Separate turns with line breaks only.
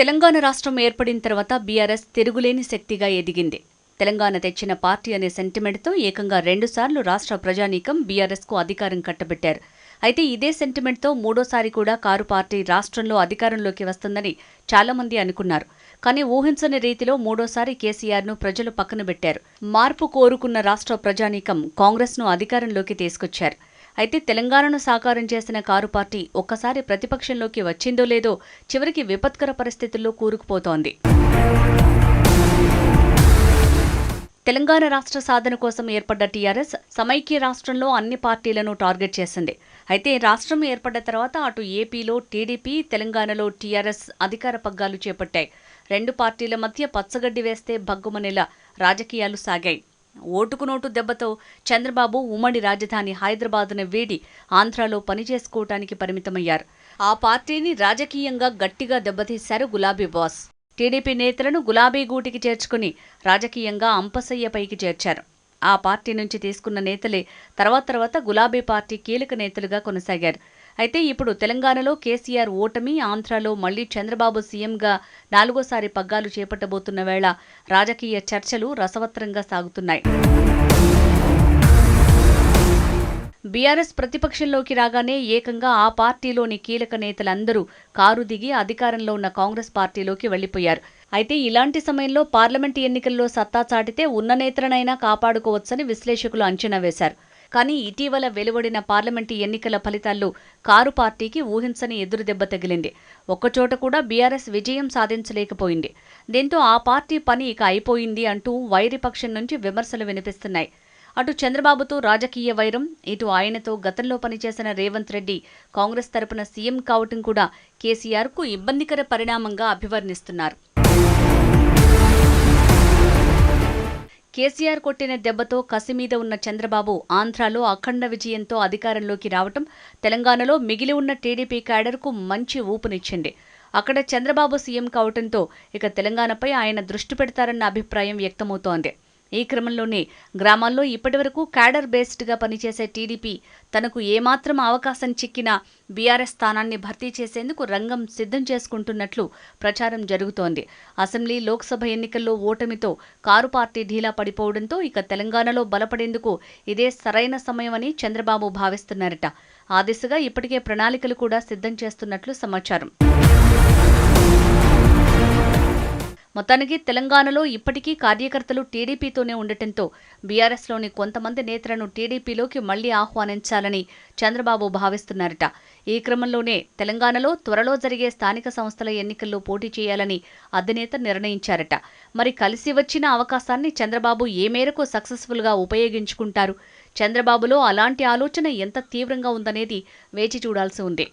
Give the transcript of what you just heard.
తెలంగాణ రాష్ట్రం ఏర్పడిన తర్వాత బీఆర్ఎస్ తిరుగులేని శక్తిగా ఎదిగింది. తెలంగాణ తెచ్చిన పార్టీ అనే సెంటిమెంట్తో ఏకంగా రెండుసార్లు రాష్ట్ర ప్రజానీకం బీఆర్ఎస్కు అధికారం కట్టబెట్టారు. అయితే ఇదే సెంటిమెంట్తో మూడోసారి కూడా కారు పార్టీ రాష్ట్రంలో అధికారంలోకి వస్తుందని చాలామంది అనుకున్నారు. కానీ ఊహించని రీతిలో మూడోసారి కేసీఆర్ను ప్రజలు పక్కన పెట్టారు. మార్పు కోరుకున్న రాష్ట్ర ప్రజానీకం కాంగ్రెస్ను అధికారంలోకి తీసుకొచ్చారు. అయితే తెలంగాణను సాకారం చేసిన కారు పార్టీ ఒక్కసారి ప్రతిపక్షంలోకి వచ్చిందో లేదో చివరికి విపత్కర పరిస్థితుల్లో కూరుకుపోతోంది. తెలంగాణ రాష్ట్ర సాధన కోసం ఏర్పడ్డ టీఆర్ఎస్ సమైక్య రాష్ట్రంలో అన్ని పార్టీలను టార్గెట్ చేసింది. అయితే రాష్ట్రం ఏర్పడ్డ తర్వాత అటు ఏపీలో టీడీపీ తెలంగాణలో టీఆర్ఎస్ అధికార పగ్గాలు చేపట్టాయి. రెండు పార్టీల మధ్య పచ్చగడ్డి వేస్తే భగ్గుమనేలా రాజకీయాలు సాగాయి. ఓటుకు నోటు దెబ్బతో చంద్రబాబు ఉమ్మడి రాజధాని హైదరాబాద్ను వీడి ఆంధ్రాలో పనిచేసుకోవటానికి పరిమితమయ్యారు. ఆ పార్టీని రాజకీయంగా గట్టిగా దెబ్బతీశారు గులాబీ బాస్. టీడీపీ నేతలను గులాబీ గూటికి చేర్చుకుని రాజకీయంగా అంపసయ్య పైకి చేర్చారు. ఆ పార్టీ నుంచి తీసుకున్న నేతలే తర్వాత తర్వాత గులాబీ పార్టీ కీలక నేతలుగా కొనసాగారు. అయితే ఇప్పుడు తెలంగాణలో కేసీఆర్ ఓటమి ఆంధ్రాలో మళ్ళీ చంద్రబాబు సీఎంగా నాలుగోసారి పగ్గాలు చేపట్టబోతున్న వేళ రాజకీయ చర్చలు రసవత్రంగా సాగుతున్నాయి. బీఆర్ఎస్ ప్రతిపక్షంలోకి రాగానే ఏకంగా ఆ పార్టీలోని కీలక నేతలందరూ కారు దిగి అధికారంలో ఉన్న కాంగ్రెస్ పార్టీలోకి వెళ్ళిపోయారు అయితే ఇలాంటి సమయంలో పార్లమెంటు ఎన్నికల్లో సత్తా చాటితే ఉన్న నేతలనైనా కాపాడుకోవచ్చని విశ్లేషకులు అంచనా వేశారు. కానీ ఇటీవల వెలువడిన పార్లమెంటు ఎన్నికల ఫలితాల్లో కారు పార్టీకి ఊహించని ఎదురుదెబ్బ తగిలింది. ఒక్కచోట కూడా బీఆర్ఎస్ విజయం సాధించలేకపోయింది. దీంతో ఆ పార్టీ పని ఇక అయిపోయింది అంటూ వైరిపక్షం నుంచి విమర్శలు వినిపిస్తున్నాయి. అటు చంద్రబాబుతో రాజకీయ వైరం ఇటు ఆయనతో గతంలో పనిచేసిన రేవంత్ రెడ్డి కాంగ్రెస్ తరపున సీఎం కావటం కూడా కేసీఆర్కు ఇబ్బందికర పరిణామంగా అభివర్ణిస్తున్నారు. కేసీఆర్ కొట్టిన దెబ్బతో కసి మీద ఉన్న చంద్రబాబు ఆంధ్రాలో అఖండ విజయంతో అధికారంలోకి రావటం తెలంగాణలో మిగిలి ఉన్న టీడీపీ క్యాడర్కు మంచి ఊపునిచ్చింది. అక్కడ చంద్రబాబు సీఎం కావటంతో ఇక తెలంగాణపై ఆయన దృష్టి పెడతారన్న అభిప్రాయం వ్యక్తమవుతోంది. ఈ క్రమంలోనే గ్రామాల్లో ఇప్పటివరకు క్యాడర్ బేస్డ్గా పనిచేసే టీడీపీ తనకు ఏమాత్రం అవకాశం చిక్కినా బీఆర్ఎస్ స్థానాన్ని భర్తీ చేసేందుకు రంగం సిద్ధం చేసుకుంటున్నట్లు ప్రచారం జరుగుతోంది. అసెంబ్లీ లోక్సభ ఎన్నికల్లో ఓటమితో కారు పార్టీ ఢీలా పడిపోవడంతో ఇక తెలంగాణలో బలపడేందుకు ఇదే సరైన సమయమని చంద్రబాబు భావిస్తున్నారట. ఆ దిశగా ఇప్పటికే ప్రణాళికలు కూడా సిద్ధం చేస్తున్నట్లు సమాచారం. మొత్తానికి తెలంగాణలో ఇప్పటికీ కార్యకర్తలు టీడీపీతోనే ఉండటంతో బీఆర్ఎస్లోని కొంతమంది నేతలను టీడీపీలోకి మళ్ళీ ఆహ్వానించాలని చంద్రబాబు భావిస్తున్నారట. ఈ క్రమంలోనే తెలంగాణలో త్వరలో జరిగే స్థానిక సంస్థల ఎన్నికల్లో పోటీ చేయాలని అధినేత నిర్ణయించారట. మరి కలిసి వచ్చిన అవకాశాన్ని చంద్రబాబు ఏ మేరకు సక్సెస్ఫుల్గా ఉపయోగించుకుంటారు? చంద్రబాబులో అలాంటి ఆలోచన ఎంత తీవ్రంగా ఉందనేది వేచి చూడాల్సి ఉంది.